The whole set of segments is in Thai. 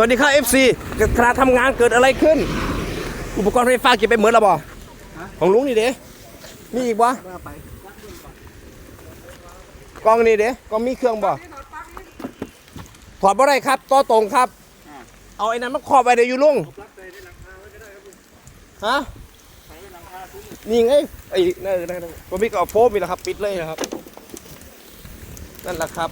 สวัสดีครับ FC ขณะทำงานเกิดอะไรขึ้น อุปกรณ์ไฟฟ้าเก็บไปเหมือนแล้วบ่ของลุงนี่เด้มีอีกบ่กล้องนี่เด้กล้องมีเครื่องบ่ถอดบ่ได้ครับต่อตรงครับ เอาไอ้นั้นมาครอบไว้เดี๋ยวอยู่ลุงฮะนี่ไงไอ้นั่นนั่นนั่นก็มีก็เอาโฟมมีแล้วครับ ปิดเลยนะครับ นั่นแหละครับ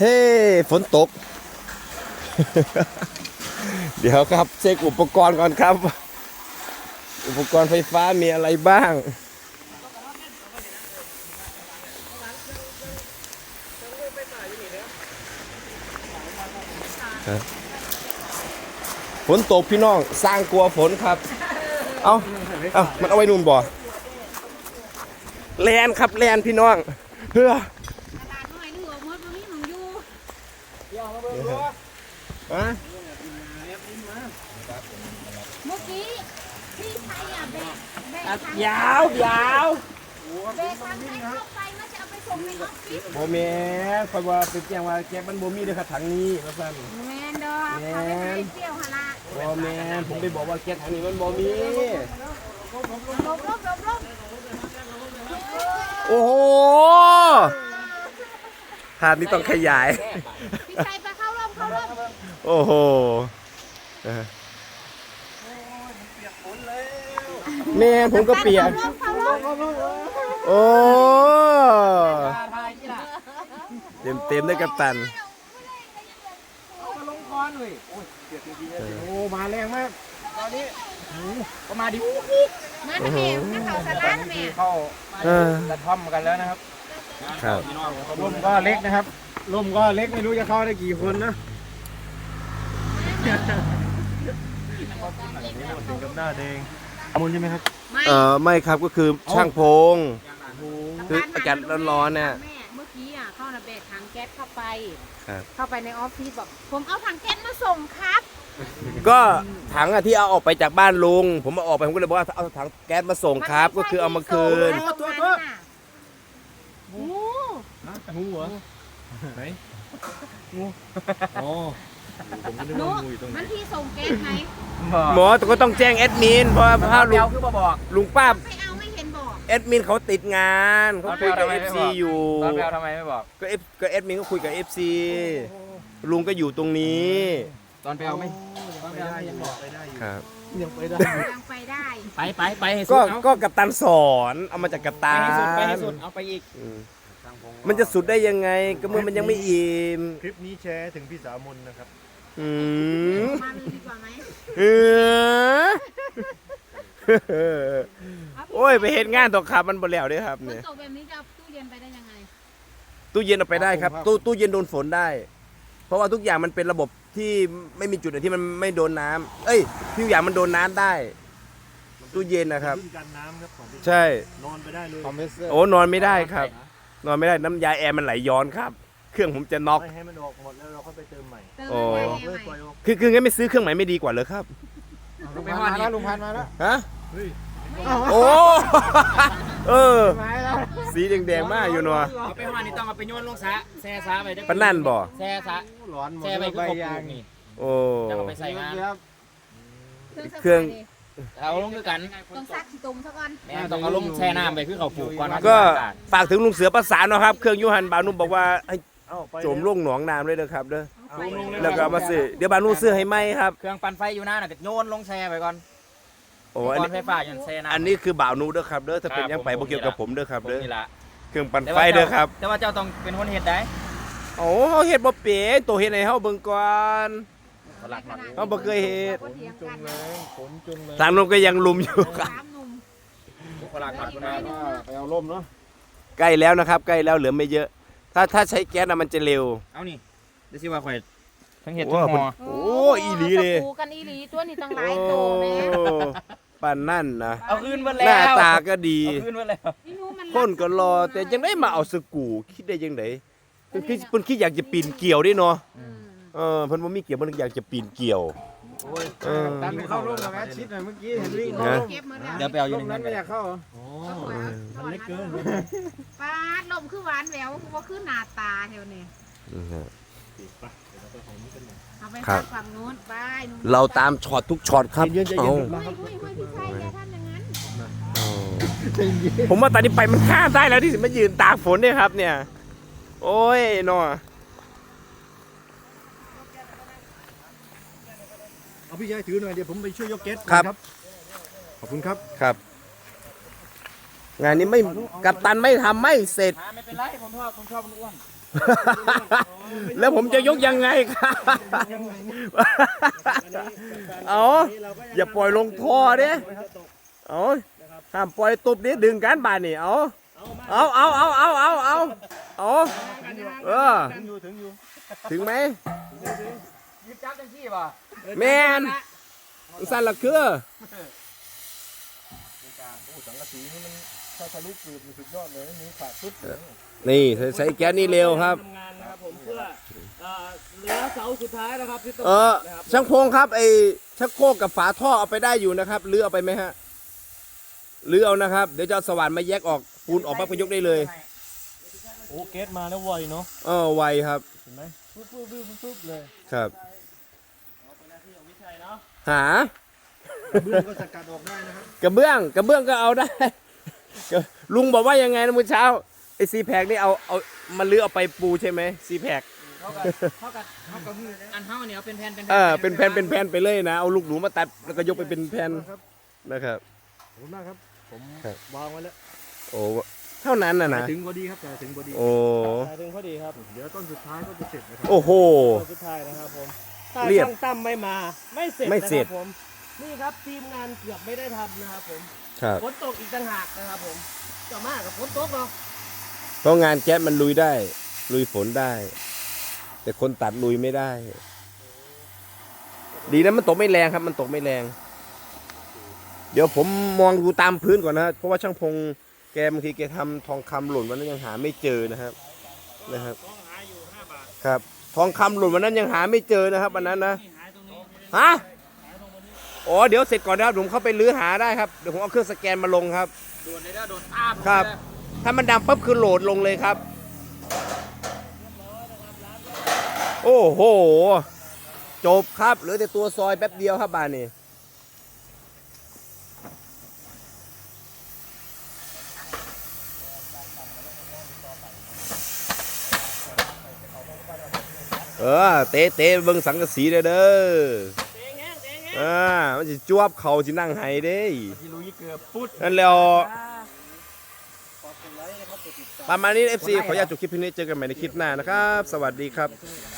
เฮ้ฝนตก เดี๋ยวครับเช็คอุปกรณ์ก่อนครับ อุปกรณ์ไฟฟ้ามีอะไรบ้าง ฝนตกพี่น้องสร้างกลัวฝนครับ เอาเอามันเอาไว้นู่นบ่แลนครับแลนพี่น้องเฮ้อ ตลาดน้อยนึกว่าหมดบ่มีหมองอยู่ อะเมื่อกี้พี่ชายอะแบกแบกถังยาวยาวแบกถังให้เข้าไปมันจะเอาไปส่งในออฟฟิศโมแม่คอยว่าเป็นแจ้งว่าแก๊สมันบ่มีเด้อครับถังนี้ว่าซั่นแมนดอกเขาไปให้เปรี้ยวหนละบ่แม่นผมไปบอกว่าแก๊สถังนี้มันบ่มีลบลบลบลบลบโอ้โหภาพนี้ต้องขยายพี่ชายไปเข้าร่มเข้าร่ม โอ้โหเออแม่ผมก็เปียกเข้าร่มเข้าร่มโอ้เต็มเต็มๆด้วยกัปตันลงคอนเลยโอ้ยเปียกจริงๆโอ้มาแรงมากตอนนี้โอ้ก็มาดิมาทำแม่ถ้าเขาสลัดแม่เข้าเออกระท่อมกันแล้วนะครับครับร่มก็เล็กนะครับร่มก็เล็กไม่รู้จะเข้าได้กี่คนนะ ถึงกับหน้าแดงมุนใช่ไหมครับ ไม่เออไม่ครับก็คือช่างพง คืออากาศร้อนๆเนี่ย แม่เมื่อกี้อะเข้านะแบกถังแก๊สเข้าไป ครับ เข้าไปในออฟฟิศบอกผมเอาถังแก๊สมาส่งครับก็ถังอะที่เอาออกไปจากบ้านลุง ผมเอาออกไปผมก็เลยบอกว่าเอาถังแก๊สมาส่งครับ ก็คือเอามาคืนมัไม่ใช่ที่ส่งนะตรงนั้นน่ะงูงูเหรอไหนงูอ๋อ ผมก็นึกหนูว่างูอยู่ตรงไหนมันที่ส่งแก๊สไหมหมอแต่ก็ต้องแจ้งแอดมิน เพราะว่าถ้าลุเดียงวคือมาบอก ลุงป้าไม่เอาไม่เห็นบอกแอดมินเขาติดงานเขาคุยกับตอนเอแรกฟทำไมไม่ซีบอกอยู่ ตอนแปลทำไมไม่บอก ก็เอฟก็แอดมินก็คุยกับเอฟซีลุงก็อยู่ตรงนี้ตอนไปเอาไม่ตอนไปเอาไม่ยังบอกไปได้อยู่ครับ ยังไปได้ยังไปได้ไปไปไปให้สุก็ดเอาก็กัปตันสอนเอามาจากกัปไปตันให้สุดไปให้สุดเอาไปอีกอืม มันจะสุดได้ยังไง ก็เมื่อมันยังไม่อิ่มคลิปนี้แชร์ถึงพี่สาวมนนะครับอืม มาเลยดีกว่าไหมเออโอ้ย ไปเห็นงานตกขับมันบ่แล้วเด้อครับฝนเนี่ยตกแบบนี้จะเอาตู้เย็นไปได้ยังไงตู้เย็นเอาไปได้ครับตู้ตู้เย็นโดนฝนได้ เพราะว่าทุกอย่างมันเป็นระบบที่ไม่มีจุดไหนที่มันไม่โดนน้ำเอ้ยทุกอย่างมันโดนน้ำได้ ตู้เย็นนะครับขึ้นกันน้ำครับของพี่ใช่ นอนไปได้เลยคอมเพรสเซอร์โอ้นอนไม่ได้ครับ นอนไม่ได้น้ำยาแอร์มันไหลย้อนครับ เครื่องผมจะน็อกไม่ให้มันออกหมดแล้วเราค่อยไปเติมใหม่เติมโอ้น้ำปล่ยาอยออกแอเลยร์ปล่อยใหม่ออกคือคืองั้นไม่ซื้อเครื่องใหม่ไม่ดีกว่าเลยครับลุงพันมาแล้วลุงพันมาแล้วฮะเฮ้ยโอ้ เออ มาแล้ว สีแดงๆมากอยู่เนัวเอาไปห้านี่ต้องเอาไปโยนลงสระแช่สระไปเด้อปะนั่นบ่แช่สระร้อนหมดแช่ไปคือเขาปลูกนี่โอ้ จะเอาไปใส่งานเครื่องเอาลงด้วยกันต้องซักขี้ตุ่มซะก่อนแม่ต้องเอาลงแช่น้ำไปคือเขาปลูกก่อนก็ฝากถึงลุงเสือประสานนะครับ เครื่องยูฮันบานุบอกว่าให้เอ้าไปโจมลงหนองน้ำเลยเด้อครับเด้อเอาไปแล้วก็เอามาซื้อเดี๋ยวบานุซื้อให้ไหมครับ เครื่องปั่นไฟอยู่หน้าน่ะก็โยนลงแช่ไปก่อนโอ้อุปอันกรนี้ณ์ไฟฟ้าอย่างแช่น้ำอันนี้คือบ่าวนูเด้อครับเด้อถ้าเป็นครับยังไปผมบ่เกี่ยวกับผมเด้อครับผมเด้อนี่ละเครื่องปั่นไฟเด้อครับ แต่ว่าเจ้าต้องเป็นคนเฮ็ดได้โอ้เฮาเฮ็ดบ่เป็นตัวเฮ็ดให้เฮาเบิ่งก่อน หลักหลักเขาบ่เคยเฮ็ดขาถียงจุกังนแรนะงฝนจุงแรงทางนู้นก็ยังลุมอยู่ครับ สามหนุ่มหลักหลักนะไปเอาร่มเนาะใกล้แล้วนะครับ ใกล้แล้วเหลือไม่เยอะ ถ้าถ้าใช้แก๊สน่ะมันจะเร็ว เอานี่เดี๋ยวสิว่าข่อยทั้งเฮ็ดโอ้ทั้งหอโอ้อีหลีเลยสกรูกันอีหลีตัวนี้ตั้งหลาโอ้ยโตแม่ปานนั่นนะเอาคืนมาหแล้วน้าตาก็ดี เอาคืนมาแล้วนี่หนูมันคนก็รอแต่ยังได้มาเอาสกรูคิดได้ยังไงเพิ่นคิดเพิ่นคิดอยากจะปีนเกี่ยวด้วยเนาะ อืม เออเพิ่นบ่มีเกี่ยวเพิ่นอยากจะปีนเกี่ยว เออ ตันไปเข้าร่มกับแอดชิดหน่อยเมื่อกี้เห็นวิ่งนะเก็บมาแล้วเดี๋ยวไปเอาอยู่ร่มในนั้นั้นนไม่อยากเข้าเหรอโอ้มันเล็กเกินปลาลมคือหวานแหววว่าคือหน้าตาเท่านี้อืมฮะ เอาไปครับฝั่งนู้นไปนู้นเราตามช็อตทุกช็อตครับเอาเฮ้ยเฮ้ยเฮ้ยพี่ชายอย่าทำอย่างนั้นผมว่าตอนนี้ไปมันข้ามได้แล้วที่สิมายืนตากฝนเนี่ยครับ เนี่ย โอ้ยนอ เอาพี่ชายถือหน่อยเดี๋ยวผมไปช่วยยกเก็ตครับ ขอบคุณครับ ครับ งานนี้ไม่กัปตันไม่ทำไม่เสร็จ ไม่เป็นไรผมชอบผมชอบมันอ้วนแล้วผมจะยกยังไงครับเอาอย่าปล่อยลงท่อเด้เอาห้ามปล่อยตุบนี้ดึงกันบานนี่เอาเอาเอาเอาเอาเอาเอาเอาเออ ถึงอยู่ถึงอยู่ ถึงไหม ยึดจับจังซี่ป่ะแมนสั่นละคือโอ้สังกะสีนี่มันถ้าทะลุปืนมันสุดยอดเลยนิ้วขาดปุ๊บเลยนี่ใส่ใส่แก๊สนี่เร็วครับทำงานนะครับผมเพื่อเอ่อเหลือเสาสุดท้ายนะครับที่ต้องเออช่างพงครับไอชักโครกกับฝาท่อเอาไปได้อยู่นะครับเลือเอาไปไหมฮะเลือเอานะครับ เดี๋ยวจะเอาสว่านมาแยกออกปูนออกมาประยกได้เลย โอ้เก็ตมาแล้วไวเนาะเออไวครับเห็นไหมปุ๊บปุ๊บปุ๊บปุ๊บปุ๊บเลยครับไม่ใช่เนาะหาเบื้องก็สกัดออกได้นะครับกระเบื้องกระเบื้องก็เอาได้ก็ลุงบอกว่ายังไงนะเมื่อเช้าไอซีแพกนี่เอาเอามาเลือเอาไปปูใช่ไหมซีแพกเขากับเขากับเขากับอันเท่าเนี่ยเป็นแผ่นเป็นเออเป็นแผ่นเป็นแผ่นไปเลยนะเอาลูกหนูมาตัดแล้วก็ยกไปเป็นแผ่นครับนะครับขอบคุณมากครับ ผมครับวางไว้แล้วโอ้ เท่านั้นนะนะ ถึงพอดีครับแต่ถึงพอดีโอ้ถ่ายถึงพอดีครับเดี๋ยวต้นสุดท้ายก็จะเสร็จนะครับโอ้โห ตัวสุดท้ายนะครับผมถ้าเรียบช่างตั้มไม่มา ไม่เสร็จไม่เสร็จ นะครับผมนี่ครับทีมงานเกือบไม่ได้ทำนะครับผมครับ ฝนตกอีกต่างหากนะครับผมจะมากกับฝนตกเนาะเพราะงานแก๊สมันลุยได้ ลุยฝนได้ แต่คนตัดลุยไม่ได้ ดีนะมันตกไม่แรงครับ มันตกไม่แรง เดี๋ยวผมมองดูตามพื้นก่อนนะเพราะว่าช่างพง แกบางทีแกทำทองคำหล่นวันนั้นยังหาไม่เจอนะครับนะครับครับ ทองคำหล่นวันนั้นยังหาไม่เจอนะครับวันนั้นนะฮะอ๋อเดี๋ยวเสร็จก่อนนะครับผมเข้าไปลื้อหาได้ครับเดี๋ยวผมเอาเครื่องสแกนมาลงครับโดนได้โดนตาครับ ถ้ามันดังปั๊บคือโหลดลงเลยครับ โอ้โหจบครับเหลือแต่ตัวซอยแป๊บเดียวครับบานนี้ เออเตะเตะเบิ่งสังกะสีเด้อเด้อเจ๊งแห้งเจ๊งแห้งอ่ามันจะจวบเขาสินั่งไห้เด้ที่ลุยเกือบปุ๊ดนั่นแล้วอ่าขอบคุณไลค์นะครับกดติดตามประมาณนี้ FC ขออนุญาตจบคลิปเพียงนี้เจอกันใหม่ในคลิปหน้านะครับ สวัสดีครับ